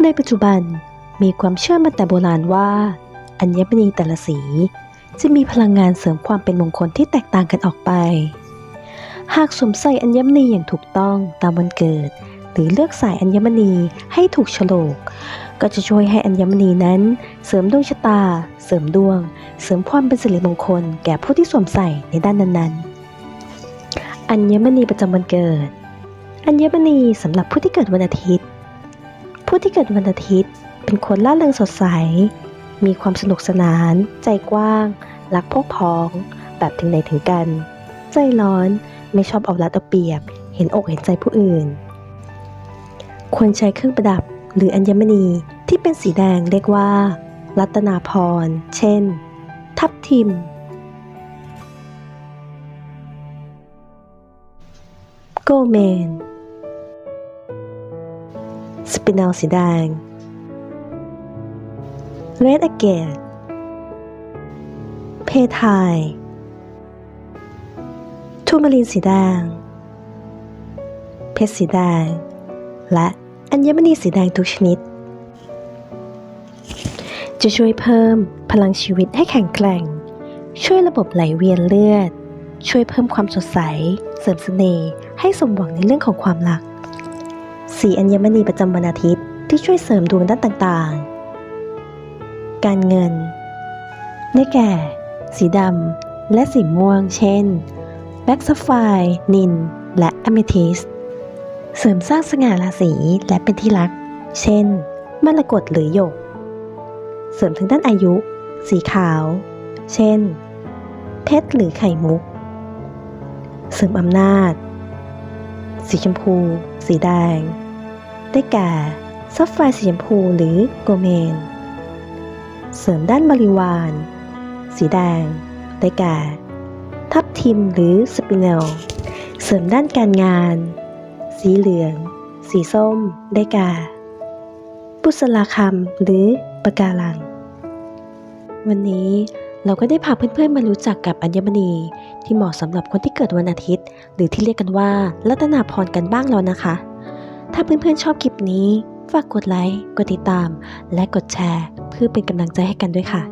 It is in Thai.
ในปัจจุบันมีความเชื่อมาแต่โบราณว่า อัญมณีแต่ละสี จะมีพลังงานเสริมความเป็นมงคลที่แตกต่างกันออกไป หากสวมใส่อัญมณีอย่างถูกต้องตามวันเกิด หรือเลือกสายอัญมณีให้ถูกโฉลก ก็จะช่วยให้อัญมณีนั้น เสริมดวงชะตา เสริมดวง เสริมความเป็นสิริมงคล แก่ผู้ที่สวมใส่ในด้านนั้นๆ อัญมณีประจำวันเกิด อัญมณีสำหรับผู้ที่เกิดวันอาทิตย์ ที่เกิดวันอาทิตย์ เป็นคนล่าเริงสดใส มีความสนุกสนาน ใจกว้าง รักพวกพ้อง แบบถึงไหนถึงกัน ใจร้อน ไม่ชอบเอารัดเอาเปรียบ เห็นอกเห็นใจผู้อื่น ควรใช้เครื่องประดับหรืออัญมณีที่เป็นสีแดงเรียกว่า รัตนาพร เช่น ทับทิม โกเมน สปินัลสีแดงเรดอเกตเพทายทูมารีนสีแดง เพชรสีแดง และอัญมณีสีแดงทุกชนิด จะช่วยเพิ่มพลังชีวิตให้แข็งแกร่ง ช่วยระบบไหลเวียนเลือด ช่วยเพิ่มความสดใส เสริมเสน่ห์ให้สมหวังในเรื่องของความรัก สีอัญมณีประจำวันอาทิตย์ที่ช่วยเสริมดวงด้านต่างๆ การเงิน ได้แก่ สีดำและสีม่วง เช่นแบ็กซัฟไฟนิน และอเมทิสเสริมสร้างสง่าราศีและเป็นที่รัก เช่นมรกตหรือหยก เสริมถึงด้านอายุ สีขาว เช่น เพชรหรือไข่มุก เสริมอำนาจ สีชมพู สีแดง ได้แก่ซัฟไฟสีชมพูหรือโกเมน เสริมด้านบริวาร สีแดง ได้แก่ ทับทิมหรือสปินเนล เสริมด้านการงาน สีเหลือง สีส้ม ได้แก่ปุษลาคำหรือปะการัง วันนี้เราก็ได้พาเพื่อนๆมารู้จักกับอัญมณี ที่เหมาะสำหรับคนที่เกิดวันอาทิตย์ หรือที่เรียกกันว่า รัตนาพรกันบ้างแล้วนะคะ ถ้าเพื่อนๆชอบคลิปนี้ ฝากกดไลค์ กดติดตาม และกดแชร์ เพื่อเป็นกำลังใจให้กันด้วยค่ะ